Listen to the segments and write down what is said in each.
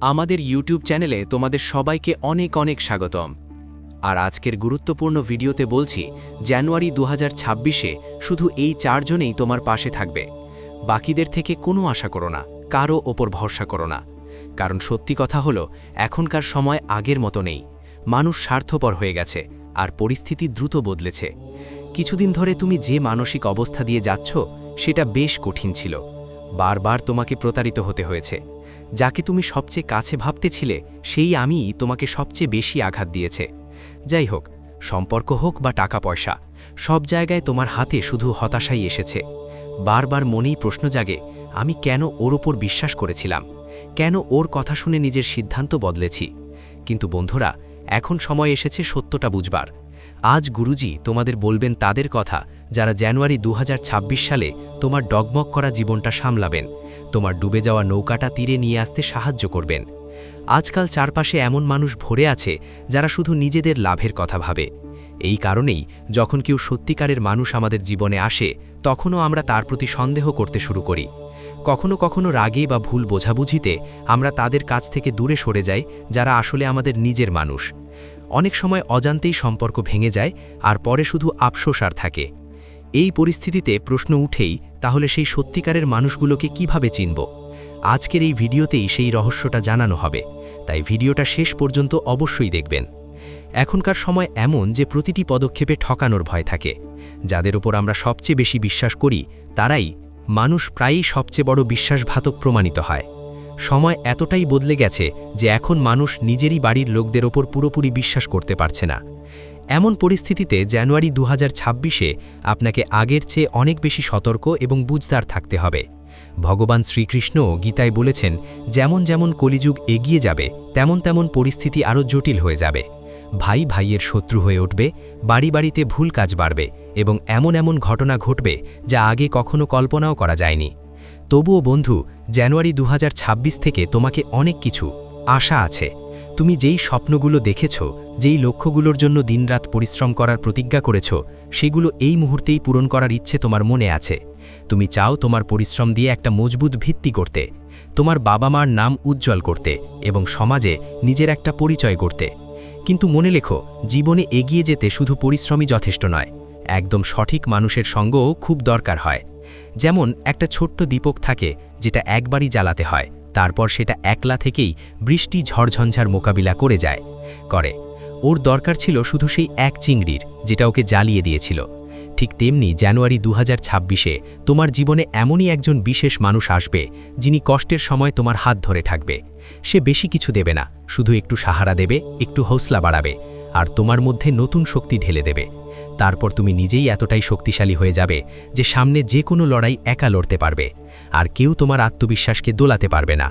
আমাদের ইউটিউব চ্যানেলে তোমাদের সবাইকে অনেক অনেক স্বাগতম। আর আজকের গুরুত্বপূর্ণ ভিডিওতে বলছি, জানুয়ারি দু হাজার শুধু এই চারজনেই তোমার পাশে থাকবে। বাকিদের থেকে কোনো আশা করো না, কারও ওপর ভরসা করো না। কারণ সত্যি কথা হলো, এখনকার সময় আগের মতো নেই। মানুষ স্বার্থপর হয়ে গেছে, আর পরিস্থিতি দ্রুত বদলেছে। কিছুদিন ধরে তুমি যে মানসিক অবস্থা দিয়ে যাচ্ছ, সেটা বেশ কঠিন ছিল। বারবার তোমাকে প্রতারিত হতে হয়েছে। যাকে তুমি সবচেয়ে কাছে ভাবতেছিলে, সেই আমিই তোমাকে সবচেয়ে বেশি আঘাত দিয়েছে। যাই হোক, সম্পর্ক হোক বা টাকা পয়সা, সব জায়গায় তোমার হাতে শুধু হতাশাই এসেছে। বারবার মনেই প্রশ্ন জাগে, আমি কেন ওর ওপর বিশ্বাস করেছিলাম? কেন ওর কথা শুনে নিজের সিদ্ধান্ত বদলেছি? কিন্তু বন্ধুরা, এখন সময় এসেছে সত্যটা বুঝবার। আজ গুরুজি তোমাদের বলবেন তাদের কথা, যারা জানুয়ারি দু হাজার ছাব্বিশ সালে তোমার ডগমগ করা জীবনটা সামলাবেন। তোমার ডুবে যাওয়া নৌকাটা তীরে নিয়ে আসতে সাহায্য করবেন। আজকাল চারপাশে এমন মানুষ ভরে আছে যারা শুধু নিজেদের লাভের কথা ভাবে। এই কারণেই যখন কেউ সত্যিকারের মানুষ আমাদের জীবনে আসে, তখনও আমরা তার প্রতি সন্দেহ করতে শুরু করি। কখনো কখনো রাগে বা ভুল বোঝাবুঝিতে আমরা তাদের কাছ থেকে দূরে সরে যাই, যারা আসলে আমাদের নিজের মানুষ। অনেক সময় অজান্তেই সম্পর্ক ভেঙে যায় আর পরে শুধু আফসোস আর থাকে। এই পরিস্থিতিতে প্রশ্ন উঠেই তাহলে সেই সত্যিকারের মানুষগুলোকে কীভাবে চিনব? আজকের এই ভিডিওতেই সেই রহস্যটা জানানো হবে, তাই ভিডিওটা শেষ পর্যন্ত অবশ্যই দেখবেন। এখনকার সময় এমন যে প্রতিটি পদক্ষেপে ঠকানোর ভয় থাকে, যাদের ওপর আমরা সবচেয়ে বেশি বিশ্বাস করি, তারাই মানুষ প্রায়ই সবচেয়ে বড় বিশ্বাসঘাতক প্রমাণিত হয়। সময় এতটাই বদলে গেছে যে এখন মানুষ নিজেরই বাড়ির লোকদের ওপর পুরোপুরি বিশ্বাস করতে পারছে না। এমন পরিস্থিতিতে জানুয়ারি দু হাজার আপনাকে আগের চেয়ে অনেক বেশি সতর্ক এবং বুঝদার থাকতে হবে। ভগবান শ্রীকৃষ্ণ গীতায় বলেছেন, যেমন যেমন কলিযুগ এগিয়ে যাবে, তেমন তেমন পরিস্থিতি আরও জটিল হয়ে যাবে। ভাই ভাইয়ের শত্রু হয়ে উঠবে, বাড়ি বাড়িতে ভুল কাজ বাড়বে এবং এমন এমন ঘটনা ঘটবে যা আগে কখনো কল্পনাও করা যায়নি। তবুও বন্ধু, জানুয়ারি দু হাজার ছাব্বিশ থেকে তোমাকে অনেক কিছু, আশা আছে। তুমি যেই স্বপ্নগুলো দেখেছ, যেই লক্ষ্যগুলোর জন্য দিনরাত পরিশ্রম করার প্রতিজ্ঞা করেছ, সেগুলো এই মুহূর্তেই পূরণ করার ইচ্ছে তোমার মনে আছে। তুমি চাও তোমার পরিশ্রম দিয়ে একটা মজবুত ভিত্তি করতে তোমার বাবা মার নাম উজ্জ্বল করতে এবং সমাজে নিজের একটা পরিচয় করতে কিন্তু মনে লেখো, জীবনে এগিয়ে যেতে শুধু পরিশ্রমই যথেষ্ট নয়, একদম সঠিক মানুষের সঙ্গও খুব দরকার হয়। যেমন একটা ছোট্ট দীপক থাকে, যেটা একবারই জ্বালাতে হয় তারপর সেটা একলা থেকেই বৃষ্টি ঝড়ঝঞ্ঝার মোকাবিলা করে যায়, করে। ওর দরকার ছিল শুধু সেই এক চিংড়ির, যেটা ওকে জ্বালিয়ে দিয়েছিল। ঠিক তেমনি জানুয়ারি দু হাজার তোমার জীবনে এমনই একজন বিশেষ মানুষ আসবে, যিনি কষ্টের সময় তোমার হাত ধরে থাকবে। সে বেশি কিছু দেবে না, শুধু একটু সাহারা দেবে, একটু হৌসলা বাড়াবে, আর তোমার মধ্যে নতুন শক্তি ঢেলে দেবে। তারপর তুমি নিজেই এতটাই শক্তিশালী হয়ে যাবে, যে সামনে যে কোনো লড়াই একা লড়তে পারবে, আর কেউ তোমার আত্মবিশ্বাসকে দোলাতে পারবে না।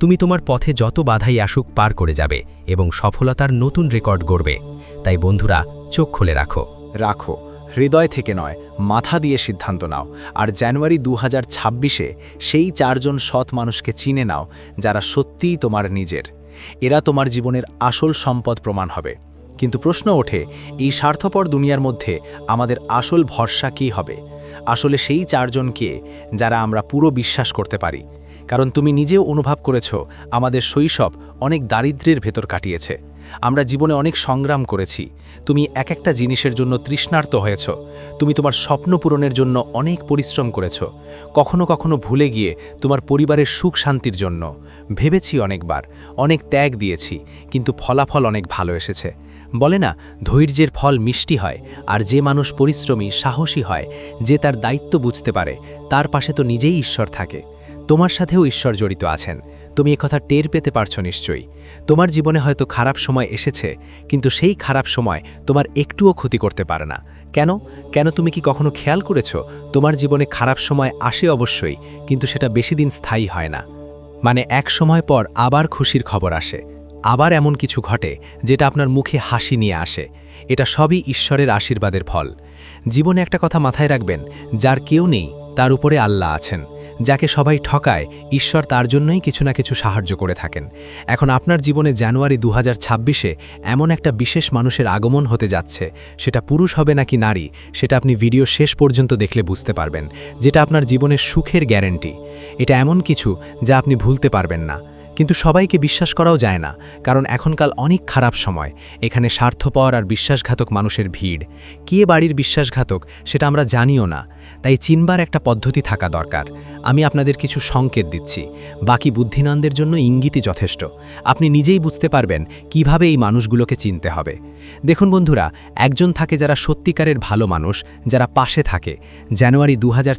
তুমি তোমার পথে যত বাধাই আসুক পার করে যাবে, এবং সফলতার নতুন রেকর্ড গড়বে। তাই বন্ধুরা, চোখ খুলে রাখো। রাখো। হৃদয় থেকে নয়, মাথা দিয়ে সিদ্ধান্ত নাও। আর জানুয়ারি দু হাজার সেই চারজন সৎ মানুষকে চিনে নাও, যারা সত্যিই তোমার নিজের। এরা তোমার জীবনের আসল সম্পদ প্রমাণ হবে। কিন্তু প্রশ্ন ওঠে, এই স্বার্থপর দুনিয়ার মধ্যে আমাদের আসল ভরসা কী হবে? আসলে সেই চারজনকে যারা আমরা পুরো বিশ্বাস করতে পারি? কারণ তুমি নিজেও অনুভব করেছ, আমাদের শৈশব অনেক দারিদ্র্যের ভেতর কাটিয়েছে। আমরা জীবনে অনেক সংগ্রাম করেছি। তুমি এক একটা জিনিসের জন্য তৃষ্ণার্ত হয়েছ। তুমি তোমার স্বপ্ন পূরণের জন্য অনেক পরিশ্রম করেছ। কখনো কখনো ভুলে গিয়ে তোমার পরিবারের সুখ শান্তির জন্য। ভেবেছি অনেকবার, অনেক ত্যাগ দিয়েছি, কিন্তু ফলাফল অনেক ভালো এসেছে। বলে না, ধৈর্যের ফল মিষ্টি হয়, আর যে মানুষ পরিশ্রমী, সাহসী হয়, যে তার দায়িত্ব বুঝতে পারে, তার পাশে তো নিজেই ঈশ্বর থাকে। তোমার সাথেও ঈশ্বর জড়িত আছেন। তুমি কথা টের পেতে পারছ নিশ্চয়ই। তোমার জীবনে হয়তো খারাপ সময় এসেছে, কিন্তু সেই খারাপ সময় তোমার একটুও ক্ষতি করতে পারে না। কেন? কেন তুমি কি কখনো খেয়াল করেছ? তোমার জীবনে খারাপ সময় আসে অবশ্যই, কিন্তু সেটা বেশি দিন স্থায়ী হয় না। মানে এক সময় পর আবার খুশির খবর আসে। আবার এমন কিছু ঘটে, যেটা আপনার মুখে হাসি নিয়ে আসে। এটা সবই ঈশ্বরের আশীর্বাদের ফল। জীবনে একটা কথা মাথায় রাখবেন, যার কেউ নেই, তার উপরে আল্লাহ আছেন। যাকে সবাই ঠকায়, ঈশ্বর তার জন্যই কিছু না কিছু সাহায্য করে থাকেন। এখন আপনার জীবনে জানুয়ারি দু হাজার এমন একটা বিশেষ মানুষের আগমন হতে যাচ্ছে, সেটা পুরুষ হবে নাকি নারী, সেটা আপনি ভিডিও শেষ পর্যন্ত দেখলে বুঝতে পারবেন, যেটা আপনার জীবনের সুখের গ্যারেন্টি। এটা এমন কিছু যা আপনি ভুলতে পারবেন না। কিন্তু সবাইকে বিশ্বাস করাও যায় না, কারণ এখনকাল অনেক খারাপ সময়। এখানে স্বার্থপর আর বিশ্বাসঘাতক মানুষের ভিড়। কে বাড়ির বিশ্বাসঘাতক সেটা আমরা জানিও না, তাই চিনবার একটা পদ্ধতি থাকা দরকার। আমি আপনাদের কিছু সংকেত দিচ্ছি। বাকি বুদ্ধিনানদের জন্য ইঙ্গিতই যথেষ্ট। আপনি নিজেই বুঝতে পারবেন কীভাবে এই মানুষগুলোকে চিনতে হবে। দেখুন বন্ধুরা, একজন থাকে যারা সত্যিকারের ভালো মানুষ, যারা পাশে থাকে। জানুয়ারি দু হাজার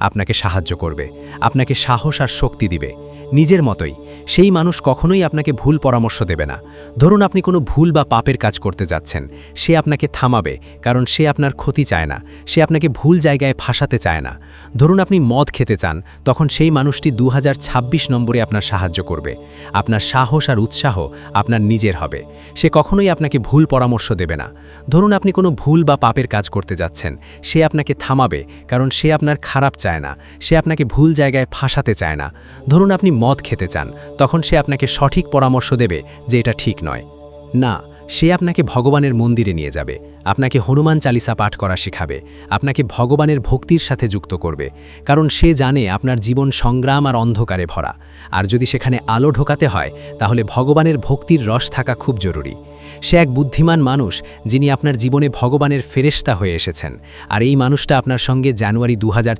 আপনাকে সাহায্য করবে। আপনাকে সাহস আর শক্তি দিবে। নিজের মতোই। সেই মানুষ কখনোই আপনাকে ভুল পরামর্শ দেবে না। ধরুন আপনি কোনো ভুল বা পাপের কাজ করতে যাচ্ছেন। সে আপনাকে থামাবে, কারণ সে আপনার ক্ষতি চায় না। সে আপনাকে ভুল জায়গায় ফাঁসাতে চায় না। ধরুন আপনি মদ খেতে চান, তখন সেই মানুষটি দু হাজার ছাব্বিশ নম্বরে আপনার সাহায্য করবে। আপনার সাহস আর উৎসাহ আপনার নিজের হবে। সে কখনোই আপনাকে ভুল পরামর্শ দেবে না। ধরুন আপনি কোনো ভুল বা পাপের কাজ করতে যাচ্ছেন। সে আপনাকে থামাবে, কারণ সে আপনার খারাপ চায় না। সে আপনাকে ভুল জায়গায় ফাঁসাতে চায় না। ধরুন আপনি মদ খেতে চান, তখন সে আপনাকে সঠিক পরামর্শ দেবে যে এটা ঠিক নয়। না, সে আপনাকে ভগবানের মন্দিরে নিয়ে যাবে, আপনাকে হনুমান চালিসা পাঠ করা শেখাবে, আপনাকে ভগবানের ভক্তির সাথে যুক্ত করবে, কারণ সে জানে আপনার জীবন সংগ্রাম আর অন্ধকারে ভরা। আর যদি সেখানে আলো ঢোকাতে হয়, তাহলে ভগবানের ভক্তির রস থাকা খুব জরুরি। সে এক বুদ্ধিমান মানুষ যিনি আপনার জীবনে ভগবানের ফেরেস্তা হয়ে এসেছেন। আর এই মানুষটা আপনার সঙ্গে জানুয়ারি দু হাজার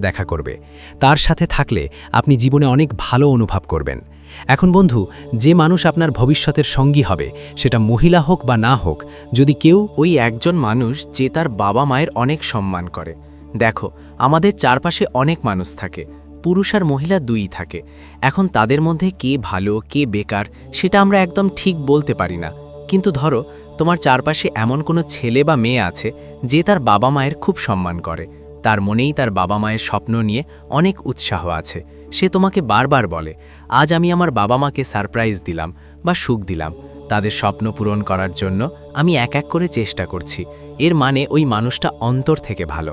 দেখা করবে। তার সাথে থাকলে আপনি জীবনে অনেক ভালো অনুভব করবেন। এখন বন্ধু, যে মানুষ আপনার ভবিষ্যতের সঙ্গী হবে, সেটা মহিলা হোক বা না হোক, যদি কেউ ওই একজন মানুষ যে তার বাবা মায়ের অনেক সম্মান করে। দেখো, আমাদের চারপাশে অনেক মানুষ থাকে, পুরুষ আর মহিলা দুই থাকে। এখন তাদের মধ্যে কে ভালো, কে বেকার, সেটা আমরা একদম ঠিক বলতে পারি না। কিন্তু ধরো, তোমার চারপাশে এমন কোনো ছেলে বা মেয়ে আছে যে তার বাবা মায়ের খুব সম্মান করে। তার মনেই তার বাবা মায়ের স্বপ্ন নিয়ে অনেক উৎসাহ আছে। সে তোমাকে বারবার বলে, আজ আমি আমার বাবা মাকে সারপ্রাইজ দিলাম বা সুখ দিলাম। তাদের স্বপ্ন পূরণ করার জন্য আমি এক এক করে চেষ্টা করছি। এর মানে ওই মানুষটা অন্তর থেকে ভালো।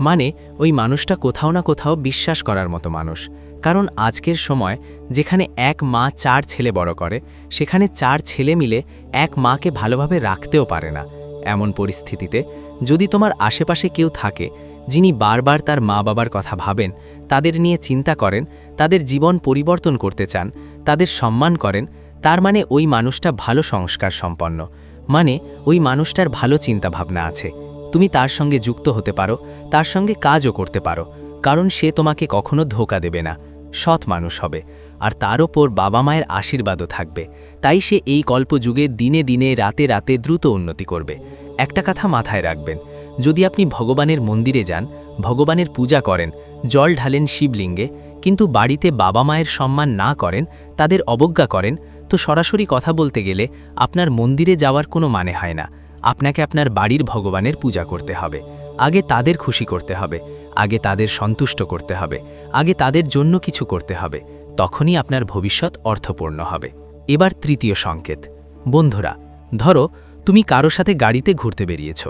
মানে ওই মানুষটা কোথাও না কোথাও বিশ্বাস করার মতো মানুষ। কারণ আজকের সময় যেখানে এক মা চার ছেলে বড় করে, সেখানে চার ছেলে মিলে এক মাকে ভালোভাবে রাখতেও পারে না। এমন পরিস্থিতিতে যদি তোমার আশেপাশে কেউ থাকে, যিনি বারবার তার মা বাবার কথা ভাবেন, তাদের নিয়ে চিন্তা করেন, তাদের জীবন পরিবর্তন করতে চান, তাদের সম্মান করেন, তার মানে ওই মানুষটা ভালো সংস্কার সম্পন্ন। মানে ওই মানুষটার ভালো চিন্তা ভাবনা আছে। তুমি তার সঙ্গে যুক্ত হতে পারো, তার সঙ্গে কাজও করতে পারো, কারণ সে তোমাকে কখনো ধোকা দেবে না। সৎ মানুষ হবে, আর তার ওপর বাবা মায়ের আশীর্বাদও থাকবে। তাই সে এই কল্পযুগে দিনে দিনে, রাতে রাতে দ্রুত উন্নতি করবে। একটা কথা মাথায় রাখবেন, যদি আপনি ভগবানের মন্দিরে যান, ভগবানের পূজা করেন, জল ঢালেন শিবলিঙ্গে, কিন্তু বাড়িতে বাবা মায়ের সম্মান না করেন, তাদের অবজ্ঞা করেন, তো সরাসরি কথা বলতে গেলে আপনার মন্দিরে যাওয়ার কোনো মানে হয় না। আপনাকে আপনার বাড়ির ভগবানের পূজা করতে হবে। আগে তাদের খুশি করতে হবে, আগে তাদের সন্তুষ্ট করতে হবে, আগে তাদের জন্য কিছু করতে হবে, তখনই আপনার ভবিষ্যৎ অর্থপূর্ণ হবে। এবার তৃতীয় সংকেত। বন্ধুরা, ধরো তুমি কারও সাথে গাড়িতে ঘুরতে বেরিয়েছ,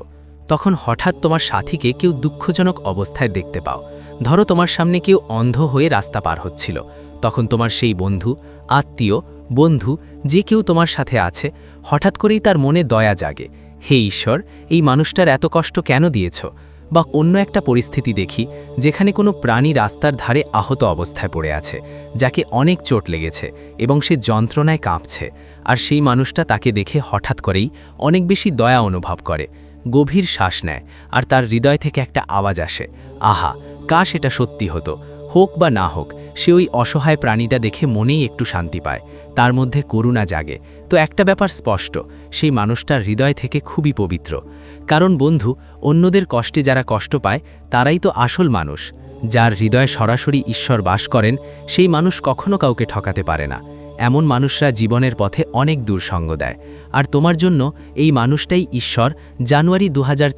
তখন হঠাৎ তোমার সাথীকে কেউ দুঃখজনক অবস্থায় দেখতে পাও। ধরো তোমার সামনে কেউ অন্ধ হয়ে রাস্তা পার হচ্ছিল, তখন তোমার সেই বন্ধু, আত্মীয়, বন্ধু, যে কেউ তোমার সাথে আছে, হঠাৎ করেই তার মনে দয়া জাগে। হে ঈশ্বর, এই মানুষটার এত কষ্ট কেন দিয়েছ? বা অন্য একটা পরিস্থিতি দেখি যেখানে কোনো প্রাণী রাস্তার ধারে আহত অবস্থায় পড়ে আছে, যাকে অনেক চোট লেগেছে এবং সে যন্ত্রণায় কাঁপছে। আর সেই মানুষটা তাকে দেখে হঠাৎ করেই অনেক বেশি দয়া অনুভব করে, গভীর শ্বাস নেয়, আর তার হৃদয় থেকে একটা আওয়াজ আসে, আহা কা সেটা সত্যি হতো? হোক বা না হোক, সে ওই অসহায় প্রাণীটা দেখে মনেই একটু শান্তি পায়। তার মধ্যে করুণা জাগে। তো একটা ব্যাপার স্পষ্ট, সেই মানুষটার হৃদয় থেকে খুবই পবিত্র। কারণ বন্ধু, অন্যদের কষ্টে যারা কষ্ট পায়, তারাই তো আসল মানুষ। যার হৃদয়ে সরাসরি ঈশ্বর বাস করেন, সেই মানুষ কখনো কাউকে ঠকাতে পারে না। এমন মানুষরা জীবনের পথে অনেক দূর সঙ্গ দেয়। আর তোমার জন্য এই মানুষটাই ঈশ্বর, জানুয়ারি দু হাজার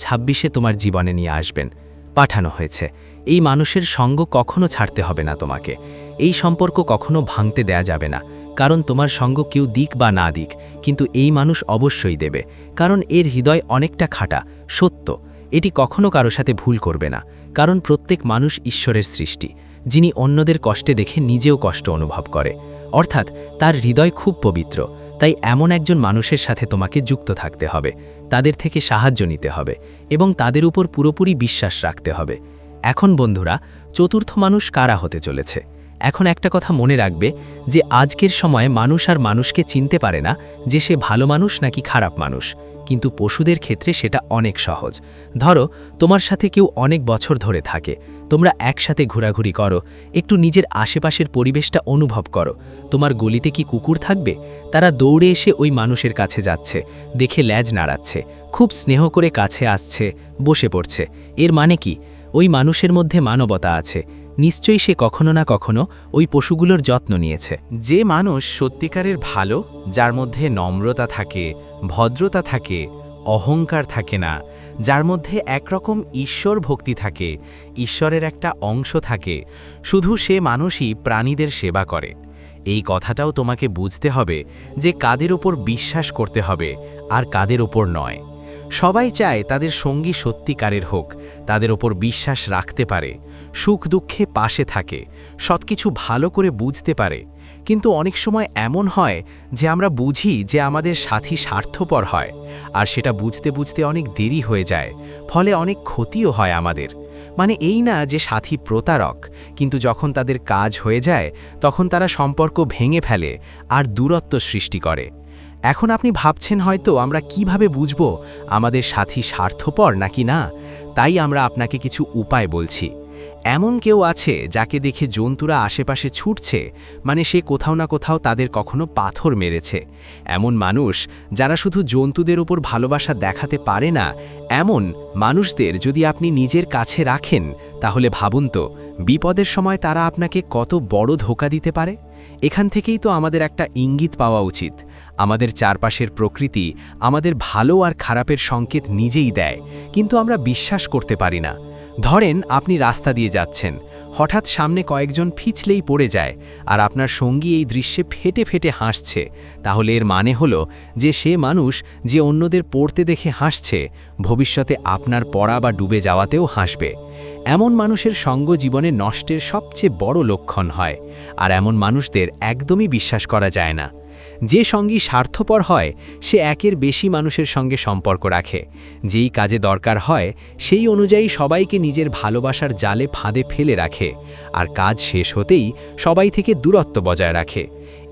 তোমার জীবনে নিয়ে আসবেন। পাঠানো হয়েছে। এই মানুষের সঙ্গ কখনো ছাড়তে হবে না তোমাকে। এই সম্পর্ক কখনো ভাঙতে দেয়া যাবে না। কারণ তোমার সঙ্গ কেউ দিক বা না দিক, কিন্তু এই মানুষ অবশ্যই দেবে। কারণ এর হৃদয় অনেকটা খাটা, সত্য। এটি কখনো কারও সাথে ভুল করবে না। কারণ প্রত্যেক মানুষ ঈশ্বরের সৃষ্টি, যিনি অন্যদের কষ্টে দেখে নিজেও কষ্ট অনুভব করে। অর্থাৎ তার হৃদয় খুব পবিত্র, তাই এমন একজন মানুষের সাথে তোমাকে যুক্ত থাকতে হবে। তাদের থেকে সাহায্য নিতে হবে এবং তাদের উপর পুরোপুরি বিশ্বাস রাখতে হবে। এখন বন্ধুরা, চতুর্থ মানুষ কারা হতে চলেছে? এখন একটা কথা মনে রাখবে যে আজকের সময় মানুষ আর মানুষকে চিনতে পারে না যে সে ভালো মানুষ নাকি খারাপ মানুষ। কিন্তু পশুদের ক্ষেত্রে সেটা অনেক সহজ। ধরো, তোমার সাথে কেউ অনেক বছর ধরে থাকে। তোমরা একসাথে ঘোরাঘুরি করো, একটু নিজের আশেপাশের পরিবেশটা অনুভব করো। তোমার গলিতে কি কুকুর থাকবে? তারা দৌড়ে এসে ওই মানুষের কাছে যাচ্ছে, দেখে ল্যাজ নাড়াচ্ছে, খুব স্নেহ করে কাছে আসছে, বসে পড়ছে। এর মানে কি? ওই মানুষের মধ্যে মানবতা আছে। নিশ্চয়ই সে কখনো না কখনো ওই পশুগুলোর যত্ন নিয়েছে। যে মানুষ সত্যিকারের ভালো, যার মধ্যে নম্রতা থাকে, ভদ্রতা থাকে, অহংকার থাকে না, যার মধ্যে একরকম ঈশ্বর ভক্তি থাকে, ঈশ্বরের একটা অংশ থাকে, শুধু সে মানুষই প্রাণীদের সেবা করে। এই কথাটাও তোমাকে বুঝতে হবে যে কাদের ওপর বিশ্বাস করতে হবে আর কাদের ওপর নয়। সবাই চায় তাদের সঙ্গী সত্যিকারের হোক, তাদের ওপর বিশ্বাস রাখতে পারে, সুখ দুঃখে পাশে থাকে, সবকিছু ভালো করে বুঝতে পারে। কিন্তু অনেক সময় এমন হয় যে আমরা বুঝি যে আমাদের সাথী স্বার্থপর হয়, আর সেটা বুঝতে বুঝতে অনেক দেরি হয়ে যায়, ফলে অনেক ক্ষতিও হয় আমাদের। মানে এই না যে সাথী প্রতারক, কিন্তু যখন তাদের কাজ হয়ে যায়, তখন তারা সম্পর্ক ভেঙে ফেলে আর দূরত্ব সৃষ্টি করে। এখন আপনি ভাবছেন হয়তো আমরা কীভাবে বুঝব আমাদের সাথী স্বার্থপর নাকি না? তাই আমরা আপনাকে কিছু উপায় বলছি। এমন কেউ আছে যাকে দেখে জন্তুরা আশেপাশে ছুটছে মানে সে কোথাও না কোথাও তাদের কখনো পাথর মেরেছে। এমন মানুষ যারা শুধু জন্তুদের উপর ভালোবাসা দেখাতে পারে না, এমন মানুষদের যদি আপনি নিজের কাছে রাখেন, তাহলে ভাবুন তো, বিপদের সময় তারা আপনাকে কত বড় ধোকা দিতে পারে? এখান থেকেই তো আমাদের একটা ইঙ্গিত পাওয়া উচিত। আমাদের চারপাশের প্রকৃতি আমাদের ভালো আর খারাপের সংকেত নিজেই দেয়, কিন্তু আমরা বিশ্বাস করতে পারি না। ধরেন, আপনি রাস্তা দিয়ে যাচ্ছেন, হঠাৎ সামনে কয়েকজন ফিচলেই পড়ে যায়, আর আপনার সঙ্গী এই দৃশ্যে ফেটে ফেটে হাসছে। তাহলে এর মানে হলো যে সে মানুষ যে অন্যদের পড়তে দেখে হাসছে, ভবিষ্যতে আপনার পড়া বা ডুবে যাওয়াতেও হাসবে। এমন মানুষের সঙ্গ জীবনে নষ্টের সবচেয়ে বড় লক্ষণ হয়, আর এমন মানুষদের একদমই বিশ্বাস করা যায় না। যে সঙ্গী স্বার্থপর হয়, সে একের বেশি মানুষের সঙ্গে সম্পর্ক রাখে। যেই কাজে দরকার হয়, সেই অনুযায়ী সবাইকে নিজের ভালোবাসার জালে ফাঁদে ফেলে রাখে। আর কাজ শেষ হতেই সবাই থেকে দূরত্ব বজায় রাখে।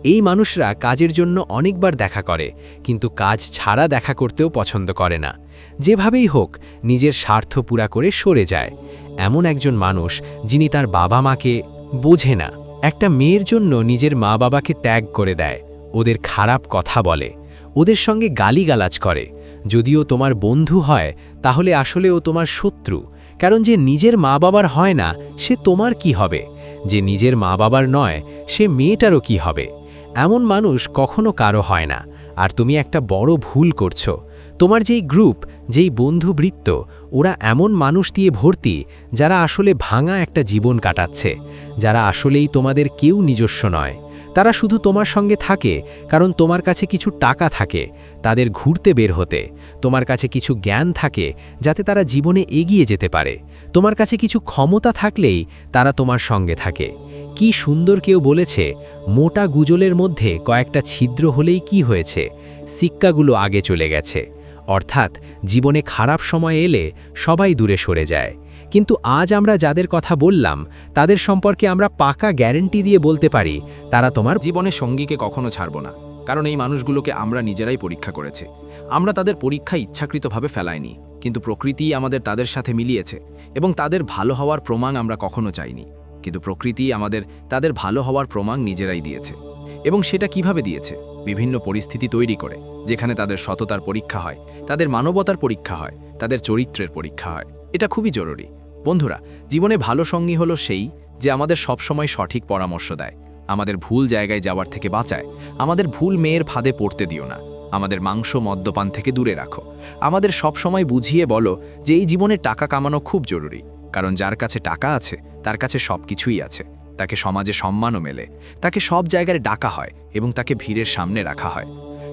এই মানুষরা কাজের জন্য অনেকবার দেখা করে, কিন্তু কাজ ছাড়া দেখা করতেও পছন্দ করে না। যেভাবেই হোক, নিজের স্বার্থ পুরা করে সরে যায়। এমন একজন মানুষ, যিনি তার বাবা মাকে বোঝে না। একটা মেয়ের জন্য নিজের মা বাবাকে ত্যাগ করে দেয়। ওদের খারাপ কথা বলে, ওদের সঙ্গে গালিগালাজ করে। যদিও তোমার বন্ধু হয়, তাহলে আসলে ও তোমার শত্রু। কারণ যে নিজের মা বাবার হয় না, সে তোমার কি হবে? যে নিজের মা বাবার নয়, সে মেয়েটারও কি হবে? এমন মানুষ কখনো কারও হয় না। আর তুমি একটা বড় ভুল করছ। তোমার যেই গ্রুপ, যেই বন্ধুবৃত্ত, ওরা এমন মানুষ দিয়ে ভর্তি, যারা আসলে ভাঙা একটা জীবন কাটাচ্ছে। যারা আসলেই তোমাদের কেউ নিজস্ব নয়। তারা শুধু তোমার সঙ্গে থাকে, কারণ তোমার কাছে কিছু টাকা থাকে, তাদের ঘুরতে বের হতে। তোমার কাছে কিছু জ্ঞান থাকে, যাতে তারা জীবনে এগিয়ে যেতে পারে। তোমার কাছে কিছু ক্ষমতা থাকলেই তারা তোমার সঙ্গে থাকে। কি সুন্দর কেউ বলেছে, মোটা গুজলের মধ্যে কয়েকটা ছিদ্র হলেই কি হয়েছে? সিক্কাগুলো আগে চলে গেছে। অর্থাৎ, জীবনে খারাপ সময় এলে সবাই দূরে সরে যায়। কিন্তু আজ আমরা যাদের কথা বললাম, তাদের সম্পর্কে আমরা পাকা গ্যারেন্টি দিয়ে বলতে পারি, তারা তোমার জীবনের সঙ্গীকে কখনো ছাড়ব না। কারণ এই মানুষগুলোকে আমরা নিজেরাই পরীক্ষা করেছে। আমরা তাদের পরীক্ষা ইচ্ছাকৃতভাবে ফেলাইনি, কিন্তু প্রকৃতি আমাদের তাদের সাথে মিলিয়েছে এবং তাদের ভালো হওয়ার প্রমাণ আমরা কখনো চাইনি। কিন্তু প্রকৃতি আমাদের তাদের ভালো হওয়ার প্রমাণ নিজেরাই দিয়েছে এবং সেটা কীভাবে দিয়েছে? বিভিন্ন পরিস্থিতি তৈরি করে, যেখানে তাদের সততার পরীক্ষা হয়, তাদের মানবতার পরীক্ষা হয়, তাদের চরিত্রের পরীক্ষা হয়। এটা খুবই জরুরি। বন্ধুরা, জীবনে ভালো সঙ্গী হলো সেই যে আমাদের সবসময় সঠিক পরামর্শ দেয়। আমাদের ভুল জায়গায় যাওয়ার থেকে বাঁচায়। আমাদের ভুল মেয়ের ফাঁদে পড়তে দিও না। আমাদের মাংস মদ্যপান থেকে দূরে রাখো। আমাদের সব সময় বুঝিয়ে বলো যে এই জীবনে টাকা কামানো খুব জরুরি। কারণ যার কাছে টাকা আছে, তার কাছে সব কিছুই আছে। তাকে সমাজে সম্মানও মেলে। তাকে সব জায়গায় ডাকা হয় এবং তাকে ভিড়ের সামনে রাখা হয়।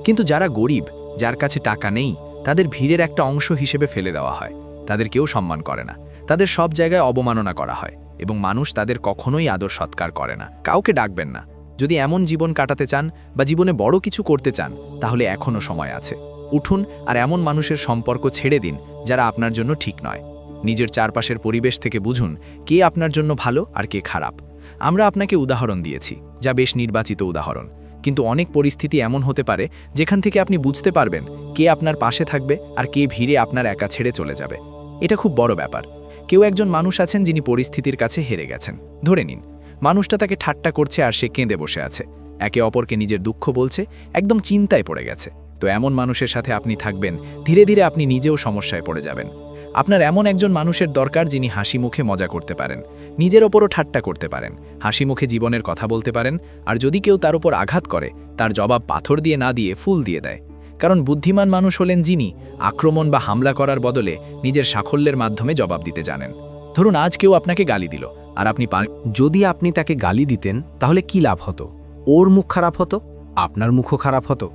কিন্তু যারা গরিব, যার কাছে টাকা নেই, তাদের ভিড়ের একটা অংশ হিসেবে ফেলে দেওয়া হয়। তাদের কেউ সম্মান করে না। তাদের সব জায়গায় অবমাননা করা হয় এবং মানুষ তাদের কখনোই আদর সৎকার করে না। কাউকে ডাকবেন না। যদি এমন জীবন কাটাতে চান বা জীবনে বড় কিছু করতে চান, তাহলে এখনও সময় আছে। উঠুন আর এমন মানুষের সম্পর্ক ছেড়ে দিন যারা আপনার জন্য ঠিক নয়। নিজের চারপাশের পরিবেশ থেকে বুঝুন কে আপনার জন্য ভালো আর কে খারাপ। আমরা আপনাকে উদাহরণ দিয়েছি, যা বেশ নির্বাচিত উদাহরণ। কিন্তু অনেক পরিস্থিতি এমন হতে পারে যেখান থেকে আপনি বুঝতে পারবেন কে আপনার পাশে থাকবে আর কে ভিড়ে আপনার একা ছেড়ে চলে যাবে। এটা খুব বড় ব্যাপার। কেউ একজন মানুষ আছেন যিনি পরিস্থিতির কাছে হেরে গেছেন। ধরে নিন, মানুষটা তাকে ঠাট্টা করছে আর সে কেঁদে বসে আছে। একে অপরকে নিজের দুঃখ বলছে, একদম চিন্তায় পড়ে গেছে। তো এমন মানুষের সাথে আপনি থাকবেন, ধীরে ধীরে আপনি নিজেও সমস্যায় পড়ে যাবেন। আপনার এমন একজন মানুষের দরকার যিনি হাসি মুখে মজা করতে পারেন, নিজের ওপরও ঠাট্টা করতে পারেন, হাসি মুখে জীবনের কথা বলতে পারেন, আর যদি কেউ তার উপর আঘাত করে, তার জবাব পাথর দিয়ে না দিয়ে ফুল দিয়ে দেয়। কারণ বুদ্ধিমান মানুষ হলেন যিনি, আক্রমণ বা হামলা করার বদলে নিজের সাফল্যের মাধ্যমে জবাব দিতে জানেন। ধরুন আজ কেউ আপনাকে গালি দিল, আর আপনি যদি আপনি তাকে গালি দিতেন, তাহলে কি লাভ হতো? ওর মুখ খারাপ হতো? আপনার মুখও খারাপ হতো?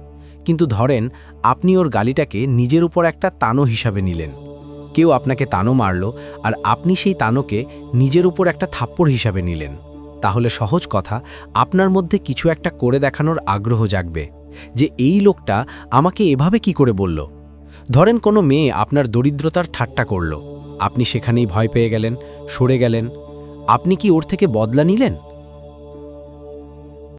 কিন্তু ধরেন, আপনি ওর গালিটাকে নিজের উপর একটা তানো হিসাবে নিলেন। কেউ আপনাকে তানো মারল, আর আপনি সেই তানোকে নিজের উপর একটা থাপ্পড় হিসাবে নিলেন। তাহলে সহজ কথা, আপনার মধ্যে কিছু একটা করে দেখানোর আগ্রহ জাগবে। যে এই লোকটা আমাকে এভাবে কি করে বলল? ধরেন কোনো মেয়ে আপনার দরিদ্রতার ঠাট্টা করল। আপনি সেখানেই ভয় পেয়ে গেলেন, সরে গেলেন। আপনি কি ওর থেকে বদলা নিলেন?